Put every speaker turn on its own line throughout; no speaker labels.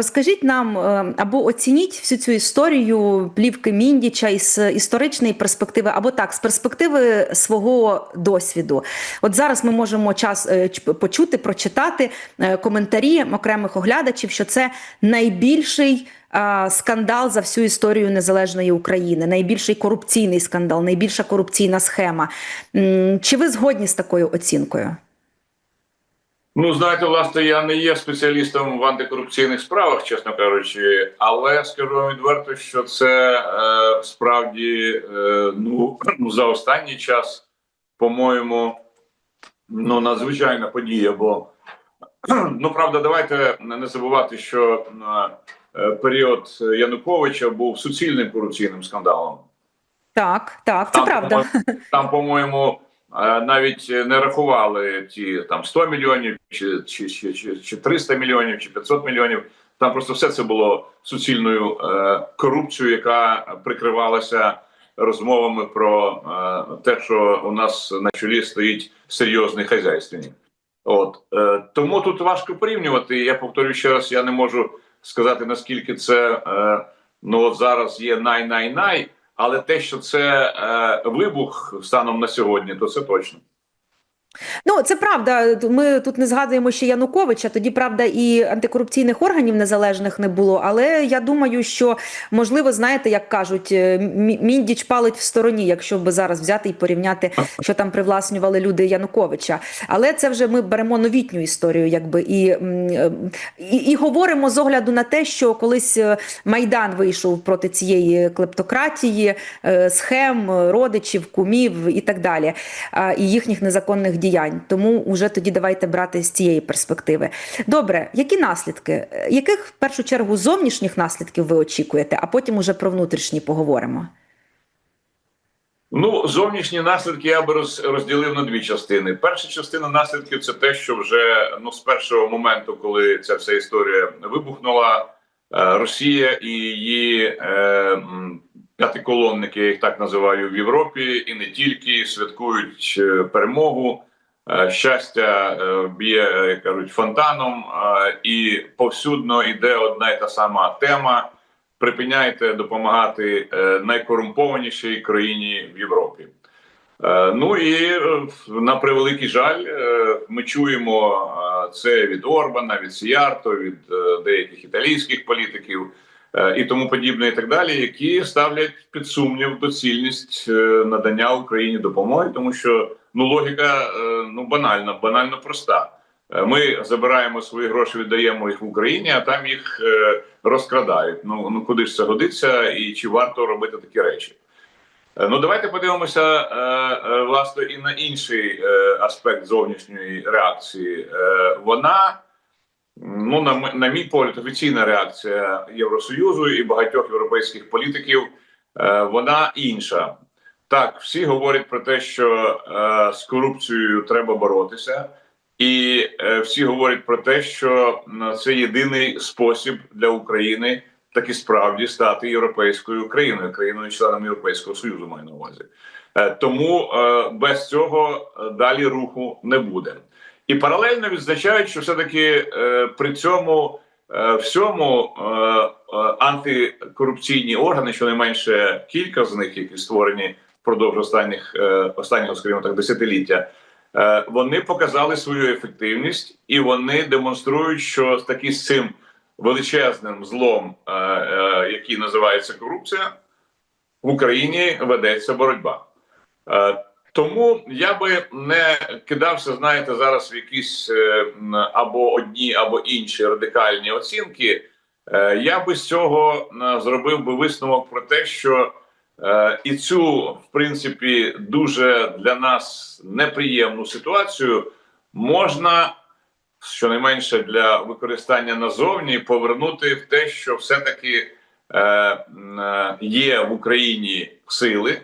розкажіть нам е, або оцініть всю цю історію плівки Міндіча із історичної перспективи, або так, з перспективи свого досвіду. От зараз ми можемо час е, почути, прочитати е, коментарі окремих оглядачів, що це найбільший. Скандал за всю історію незалежної України, найбільший корупційний скандал, найбільша корупційна схема. Чи ви згодні з такою оцінкою?
Ну, знаєте, власне, я не є спеціалістом в антикорупційних справах, чесно кажучи, але скажу вам відверто, що це е, справді е, ну, за останній час, по-моєму, ну, надзвичайна подія. Бо ну правда, давайте не забувати, що е, період Януковича був суцільним корупційним скандалом.
Так, так, це
Там,
правда.
Там, по-моєму, навіть не рахували ті там 100 мільйонів, чи, чи, чи, чи, чи 300 мільйонів, чи 500 мільйонів. Там просто все це було суцільною е, корупцією, яка прикривалася розмовами про е, те, що у нас на чолі стоїть серйозний хазяйственник. От е, тому тут важко порівнювати. Я повторюю ще раз, я не можу сказати наскільки це е, ну от зараз є най-най-най. Але те, що це е, вибух станом на сьогодні, то це точно.
Ну, це правда. Ми тут не згадуємо ще Януковича. Тоді правда і антикорупційних органів незалежних не було. Але я думаю, що можливо, знаєте, як кажуть, е, міндіч палить в стороні, якщо би зараз взяти і порівняти, що там привласнювали люди Януковича. Але це вже ми беремо новітню історію, якби і, е, і, і говоримо з огляду на те, що колись е, майдан вийшов проти цієї клептократії, схем, родичів, кумів і так далі, і їхніх незаконних діянь. Тому вже тоді давайте брати з цієї перспективи. Добре, які наслідки? Е, Яких в першу чергу зовнішніх наслідків ви очікуєте, а потім уже про внутрішні поговоримо?
Ну, зовнішні наслідки я би роз, розділив на дві частини. Перша частина наслідків це те, що вже ну з першого моменту, коли ця вся історія вибухнула, е, Росія і її е, п'ятиколонники, я їх так називаю в Європі, і не тільки святкують е, перемогу. Е, Щастя е, б'є, як кажуть, фонтаном, е, і повсюдно йде одна й та сама тема припиняйте допомагати найкорумпованішій країні в Європі. Ну і на превеликий жаль, ми чуємо це від Орбана, від Сіярто, від деяких італійських політиків і тому подібне, і так далі, які ставлять під сумнів доцільність надання Україні допомоги, тому що ну логіка е, ну банальна, банально проста. Е, Ми забираємо свої гроші, віддаємо їх в Україні, а там їх е, розкрадають. Ну ну куди ж це годиться, і чи варто робити такі речі? Ну давайте подивимося власне і на інший аспект зовнішньої реакції. Вона, ну на, на мій погляд, офіційна реакція Євросоюзу і багатьох європейських політиків. Вона інша. Так, всі говорять про те, що е, з корупцією треба боротися. І е, всі говорять про те, що м, це єдиний спосіб для України таки справді стати європейською країною, країною членом Європейського союзу маю на увазі. Е, тому е, без цього е, далі руху не буде. І паралельно відзначають, що все-таки е, при цьому е, всьому е, е, антикорупційні органи, щонайменше кілька з них, які створені впродовж останніх е, останнього, скажімо так, десятиліття. Е, Вони показали свою ефективність і вони демонструють, що таки з цим величезним злом, е, який називається корупція, в Україні ведеться боротьба. Тому я би не кидався, знаєте, зараз в якісь або одні, або інші радикальні оцінки. Я би з цього зробив би висновок про те, що і цю, в принципі, дуже для нас неприємну ситуацію можна щонайменше для використання назовні повернути в те, що все-таки е, е, є в Україні сили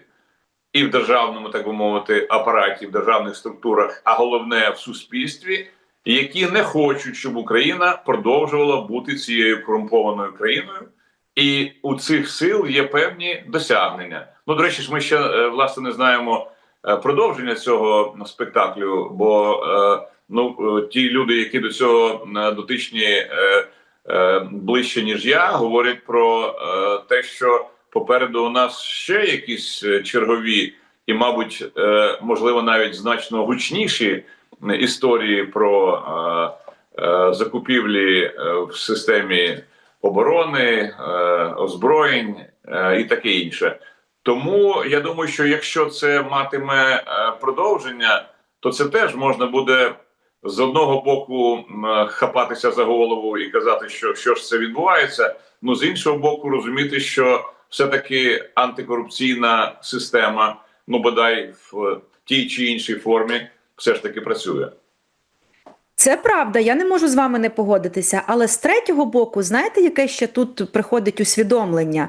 і в державному, так би мовити, апараті, в державних структурах, а головне в суспільстві, які не хочуть, щоб Україна продовжувала бути цією корумпованою країною. І у цих сил є певні досягнення. Ну, до речі, ж ми ще е, власне не знаємо е, продовження цього спектаклю, бо е, ну ті люди, які до цього дотичні, ближче ніж я, говорять про те, що попереду у нас ще якісь чергові і, мабуть, можливо, навіть значно гучніші історії про закупівлі в системі оборони, е, озброєнь е, і таке інше. Тому я думаю, що якщо це матиме е, продовження, то це теж можна буде з одного боку хапатися за голову і казати, що що ж це відбувається. Ну з іншого боку, розуміти, що все-таки антикорупційна система, ну бодай в тій чи іншій формі, все ж таки працює.
Це правда, я не можу з вами не погодитися. Але з третього боку, знаєте, яке ще тут приходить усвідомлення,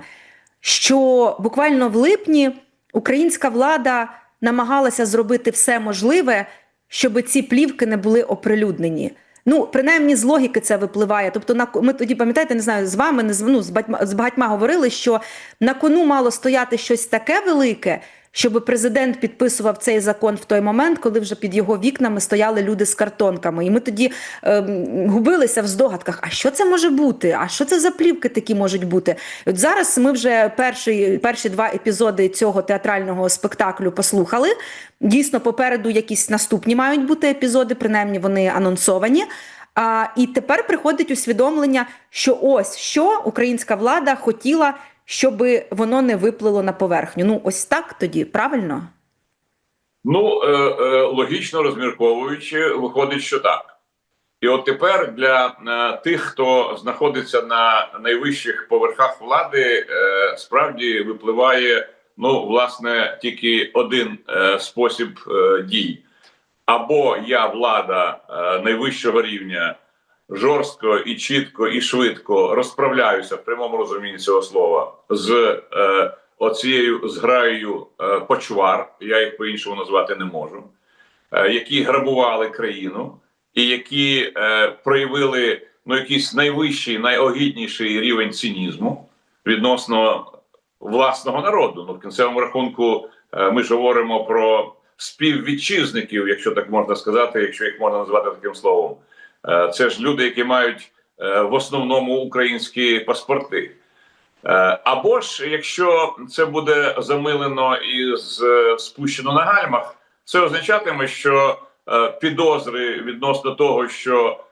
що буквально в липні українська влада намагалася зробити все можливе, щоб ці плівки не були оприлюднені. Ну, принаймні з логіки це випливає. Тобто, на ми тоді пам'ятаєте, не знаю, з вами не з- ну, з багатьма, з багатьма говорили, що на кону мало стояти щось таке велике, щоб президент підписував цей закон в той момент, коли вже під його вікнами стояли люди з картонками. І ми тоді ем, губилися в здогадках, а що це може бути? А що це за плівки такі можуть бути? От зараз ми вже перші, перші два епізоди цього театрального спектаклю послухали. Дійсно, попереду якісь наступні мають бути епізоди, принаймні вони анонсовані. А, і тепер приходить усвідомлення, що ось що українська влада хотіла, щоб воно не виплило на поверхню. Ну, ось так тоді, правильно?
Ну е, е, логічно розмірковуючи, виходить, що так. І от тепер для е, тих, хто знаходиться на найвищих поверхах влади, е, справді випливає ну, власне, тільки один е, спосіб е, дій: або я влада е, найвищого рівня жорстко і чітко і швидко розправляюся в прямому розумінні цього слова з е, оцією зграєю е, почвар, я їх по-іншому назвати не можу, е, які грабували країну і які е, проявили ну, якийсь найвищий, найогідніший рівень цинізму відносно власного народу. Ну, в кінцевому рахунку е, ми ж говоримо про співвітчизників, якщо так можна сказати, якщо їх можна назвати таким словом. Е, Це ж люди, які мають е, в основному українські паспорти. Е, Або ж якщо це буде замилено і спущено на гальмах, це означатиме, що підозри відносно того, що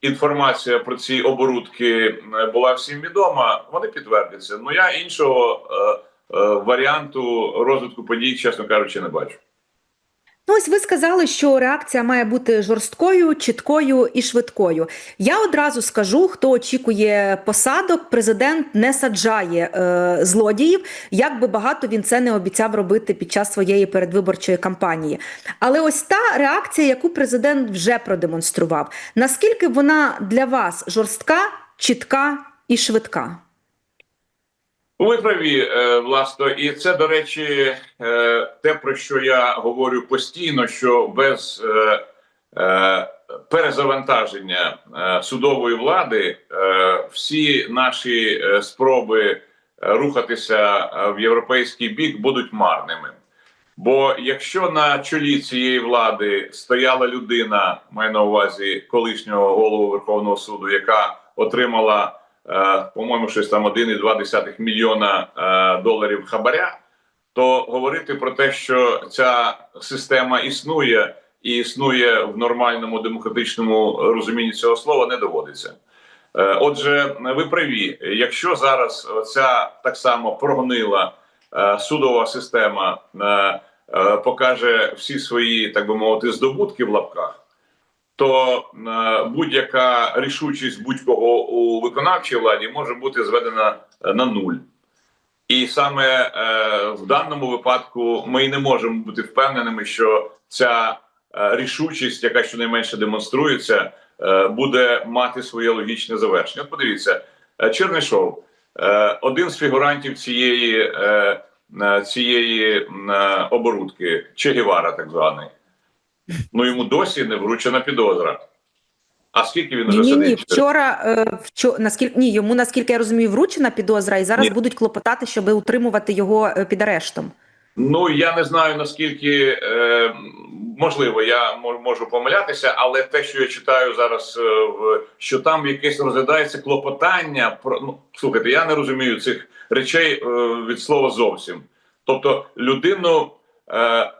інформація про ці оборудки була всім відома, вони підтвердяться. Ну я іншого варіанту розвитку подій, чесно кажучи, не бачу.
Ну, ось ви сказали, що реакція має бути жорсткою, чіткою і швидкою. Я одразу скажу, хто очікує посадок, президент не саджає е, злодіїв, як би багато він це не обіцяв робити під час своєї передвиборчої кампанії. Але ось та реакція, яку президент вже продемонстрував, наскільки вона для вас жорстка, чітка і швидка?
Ви праві, е, власно, і це до речі, е, те про що я говорю постійно: що без е, перезавантаження судової влади всі наші спроби рухатися в європейський бік будуть марними. Бо якщо на чолі цієї влади стояла людина, маю на увазі колишнього голову Верховного суду, яка отримала, по-моєму, щось там 1,2 мільйона е, доларів хабаря, то говорити про те, що ця система існує і існує в нормальному демократичному розумінні цього слова, не доводиться. Е, Отже, ви праві, якщо зараз ця так само прогнила е, судова система е, е, покаже всі свої, так би мовити, здобутки в лапках, то е, будь-яка рішучість будь-кого у виконавчій владі може бути зведена е, на нуль. І саме е, в даному випадку ми не можемо бути впевненими, що ця рішучість, яка щонайменше демонструється, буде мати своє логічне завершення. От подивіться, е, Чернишов, один з фігурантів цієї, цієї оборудки, Че Гевара, так званий. Ну йому досі не вручена підозра. А скільки він
Ні,
уже
ні, ні. Вчора, е, наскільки ні, йому наскільки я розумію, вручена підозра, і зараз
Ні.
будуть клопотати, щоб утримувати його е, під арештом.
Ну я не знаю наскільки е, можливо, я можу помилятися, але те, що я читаю зараз, е, в що там якесь розглядається клопотання про ну слухайте, я не розумію цих речей е, від слова зовсім. Тобто, людину е,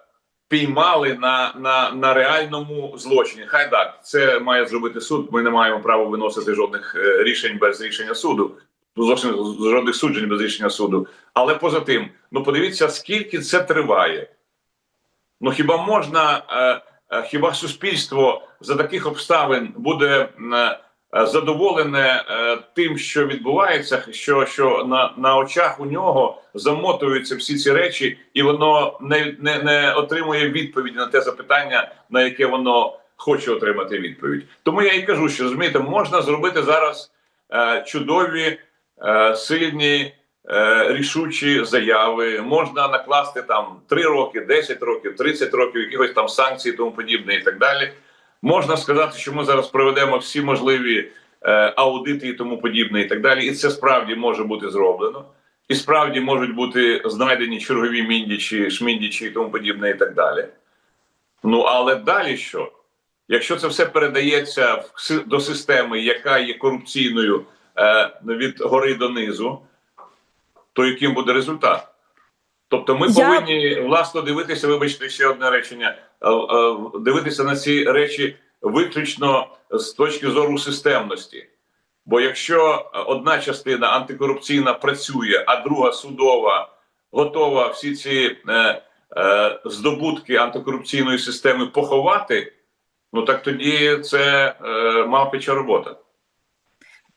піймали на, на, на реальному злочині. Хай так, це має зробити суд. Ми не маємо права виносити жодних е, рішень без рішення суду. Ну, зовсім жодних суджень без рішення суду. Але поза тим, ну подивіться, скільки це триває. Ну хіба можна, е, е, хіба суспільство за таких обставин буде е, задоволене е, тим, що відбувається, що, що на, на очах у нього замотуються всі ці речі, і воно не, не, не отримує відповіді на те запитання, на яке воно хоче отримати відповідь. Тому я і кажу, що розумієте, можна зробити зараз е, чудові, е, сильні е, рішучі заяви. Можна накласти там 3 роки, 10 років, 30 років, якихось там санкцій, тому подібне, і так далі. Можна сказати, що ми зараз проведемо всі можливі е, аудити і тому подібне, і так далі. І це справді може бути зроблено. І справді можуть бути знайдені чергові міндічі, шміндічі і тому подібне, і так далі. Ну але далі що? Якщо це все передається в до системи, яка є корупційною е, від гори до низу, то яким буде результат? Тобто ми
Я-
повинні власно дивитися, вибачте, ще одне речення, е, е, дивитися на ці речі виключно з точки зору системності. Бо якщо одна частина антикорупційна працює, а друга судова готова всі ці е, е, здобутки антикорупційної системи поховати, ну так тоді це е, мавпича робота.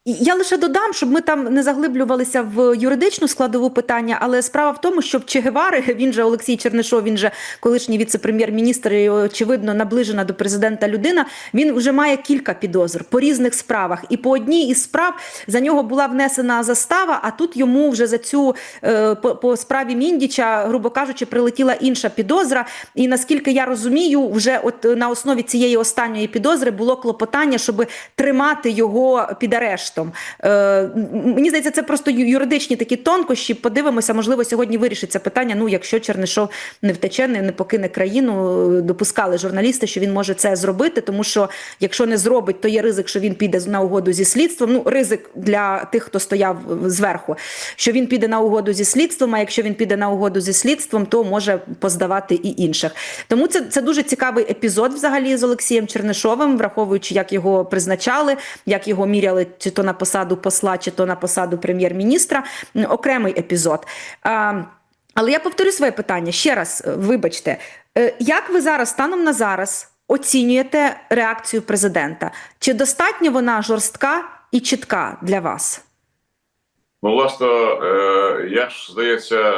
Я лише додам, щоб ми там не заглиблювалися в юридичну складову питання, але справа в тому, що Че Гевари, він же Олексій Чернишов, він же колишній віце-прем'єр-міністр і очевидно наближена до президента людина. Він вже має кілька підозр по різних справах. І по одній із справ за нього була внесена застава, а тут йому вже за цю е, по, по справі Міндіча, грубо кажучи, прилетіла інша підозра. І наскільки я розумію, вже от е, на основі цієї останньої підозри було клопотання, щоб тримати його під арештом. Е, мені здається, це просто юридичні такі тонкощі. Подивимося, можливо, сьогодні вирішиться питання. Ну, якщо Чернишов не втече, не, не покине країну, е, допускали журналісти, що він може це зробити, тому що якщо не зробить, то є ризик, що він піде на угоду зі слідством. Ну, ризик для тих, хто стояв зверху, що він піде на угоду зі слідством. А якщо він піде на угоду зі слідством, то може поздавати і інших. Тому це, це дуже цікавий епізод взагалі з Олексієм Чернишовим, враховуючи, як його призначали, як його міряли чи то на посаду посла, чи то на посаду прем'єр-міністра. Окремий епізод. А, але я повторю своє питання ще раз. е, Вибачте, Е, як ви зараз станом на зараз оцінюєте реакцію президента? Чи достатньо вона жорстка і чітка для вас?
Ну, власне, е, я ж здається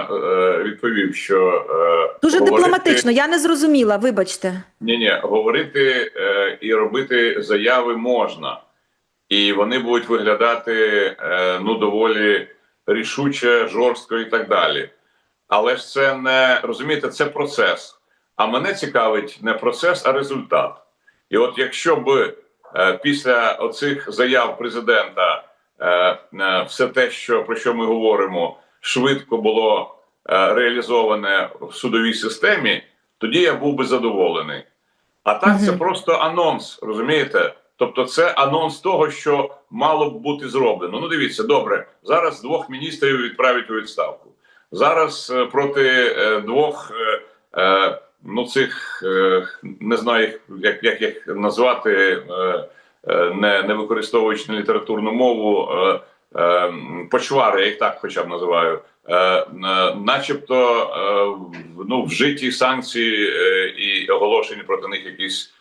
відповів, що
Дуже
говорити-
дипломатично, я не зрозуміла. Вибачте.
Ні, ні, говорити і робити заяви можна, і вони будуть виглядати е, ну доволі рішуче, жорстко і так далі. Але ж це не розумієте, це процес. А мене цікавить не процес, а результат. І от якщо б е, після оцих заяв президента е, все те, що про що ми говоримо, швидко було реалізоване в судовій системі, тоді я був би задоволений. А так це просто анонс, розумієте? Тобто, це анонс того, що мало б бути зроблено. Ну, дивіться, добре, зараз двох міністрів відправять у відставку. Зараз е, проти е, двох е, ну цих не знаю, як, як їх назвати, не, не використовуючи літературну мову, почвари, я їх так хоча б називаю. Начебто ну, вжиті санкції і оголошені проти них якісь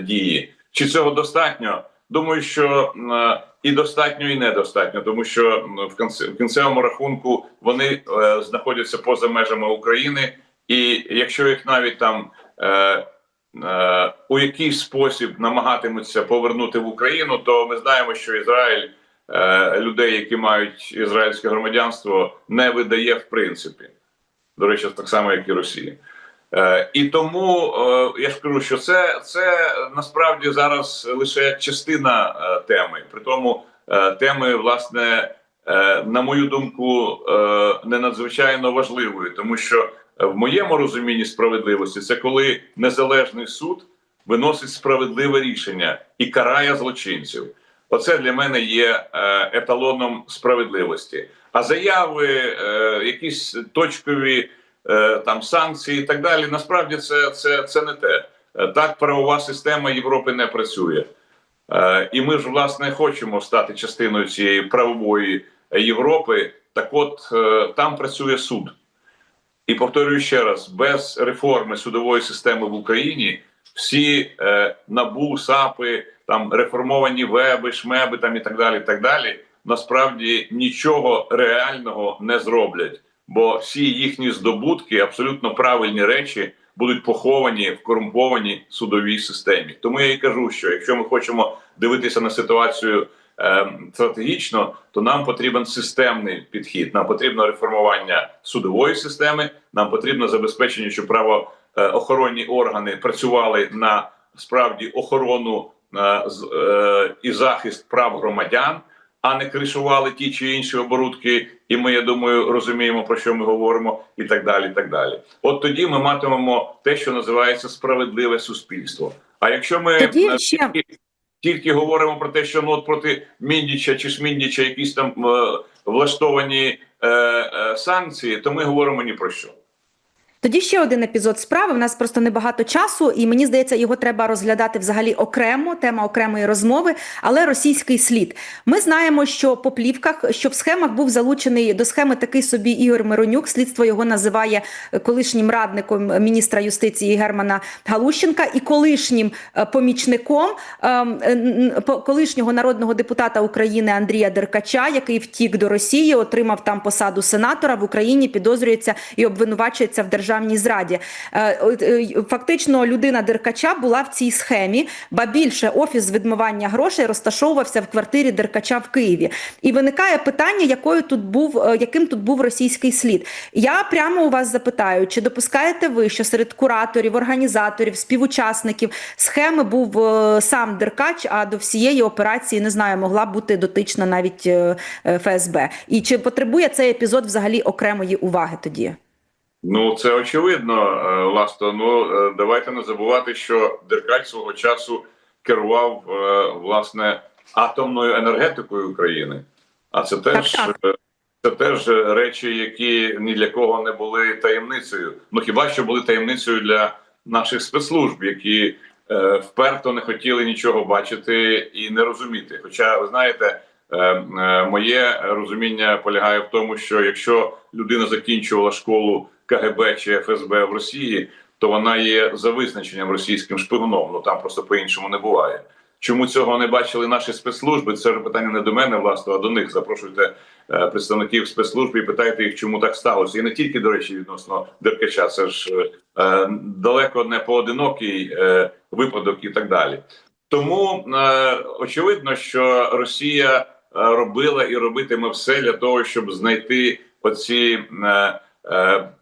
дії. Чи цього достатньо? Думаю, що е, і достатньо, і недостатньо, тому що в кінце- в кінцевому рахунку вони е, знаходяться поза межами України, і якщо їх навіть там е, у якийсь спосіб намагатимуться повернути в Україну, то ми знаємо, що Ізраїль людей, які мають ізраїльське громадянство, не видає в принципі. До речі, так само, як і Росія. Е, і тому е, я ж кажу, що це, це насправді зараз лише частина е, теми. При тому теми, власне, на мою думку, не надзвичайно важливою, тому що В моєму розумінні справедливості це коли незалежний суд виносить справедливе рішення і карає злочинців. Оце для мене є еталоном справедливості. А заяви, якісь точкові там санкції і так далі. Насправді це, це, це не те. Е, Так правова система Європи не працює. Е, І ми ж власне хочемо стати частиною цієї правової Європи. Так, от е, там працює суд. І повторюю ще раз: без реформи судової системи в Україні всі е, набу, САПи, там реформовані веби, шмеби там і так далі. і так далі, насправді нічого реального не зроблять, бо всі їхні здобутки, абсолютно правильні речі, будуть поховані в корумпованій судовій системі. Тому я і кажу, що якщо ми хочемо дивитися на ситуацію е, стратегічно, то нам потрібен системний підхід. Нам потрібно реформування судової системи. Нам потрібно забезпечення, щоб правоохоронні органи працювали на справді охорону е, е, і захист прав громадян, а не кришували ті чи інші оборудки. І ми, я думаю, розуміємо про що ми говоримо, і так далі. і так далі. От тоді ми матимемо те, що називається справедливе суспільство. А якщо ми
Тоді ще-
тільки, тільки говоримо про те, що ну от проти Міндіча чи Шміндіча якісь там е, влаштовані е, е, санкції, то ми говоримо ні про що.
Тоді ще один епізод справи. У нас просто небагато часу, і мені здається, його треба розглядати взагалі окремо, тема окремої розмови. Але російський слід. Ми знаємо, що по плівках, що в схемах був залучений до схеми такий собі Ігор Миронюк. Слідство його називає е, колишнім радником міністра юстиції Германа Галущенка і колишнім е, помічником ем, е, колишнього народного депутата України Андрія Деркача, який втік до Росії, отримав там посаду сенатора в Україні, підозрюється і обвинувачується в державній зраді. Е, е, Фактично, людина Деркача була в цій схемі, ба більше офіс з відмивання грошей розташовувався в квартирі Деркача в Києві. І виникає питання, якою тут був, е, яким тут був російський слід. Я прямо у вас запитаю, чи допускаєте ви, що серед кураторів, організаторів, співучасників схеми був сам Деркач, а до всієї операції не знаю, могла бути дотична навіть ФСБ. І чи потребує цей епізод взагалі окремої уваги тоді?
Ну це очевидно, е, Ласто. Ну е, давайте не забувати, що Деркач свого часу керував е, власне атомною енергетикою України. А це теж
Так,
е, це теж речі, які ні для кого не були таємницею. Ну хіба що були таємницею для наших спецслужб, які е, вперто не хотіли нічого бачити і не розуміти. Хоча ви знаєте. Е, е, Моє розуміння полягає в тому, що якщо людина закінчувала школу КГБ чи ФСБ в Росії, то вона є за визначенням російським шпигуном. Ну там просто по-іншому не буває. Чому цього не бачили наші спецслужби? Це ж питання не до мене, власне, а до них. Запрошуйте е, представників спецслужб і питайте їх, чому так сталося. І не тільки, до речі, відносно Деркача, це ж е, далеко не поодинокий е, випадок і так далі. Тому е, очевидно, що Росія е, робила і робитиме все для того, щоб знайти оці, е,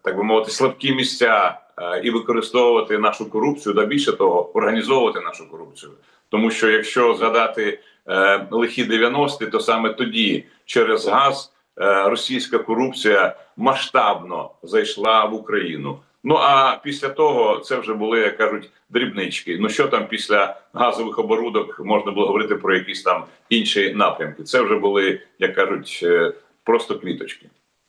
так би мовити, слабкі місця е, і використовувати нашу корупцію, да більше того, організовувати нашу корупцію. Тому що якщо згадати е, лихі 90-ті, то саме тоді через газ е, російська корупція масштабно зайшла в Україну. Ну а після того це вже були, як кажуть, дрібнички. Ну що там після газових оборудок можна було говорити про якісь там інші напрямки? Це вже були, як кажуть, е, просто квіточки.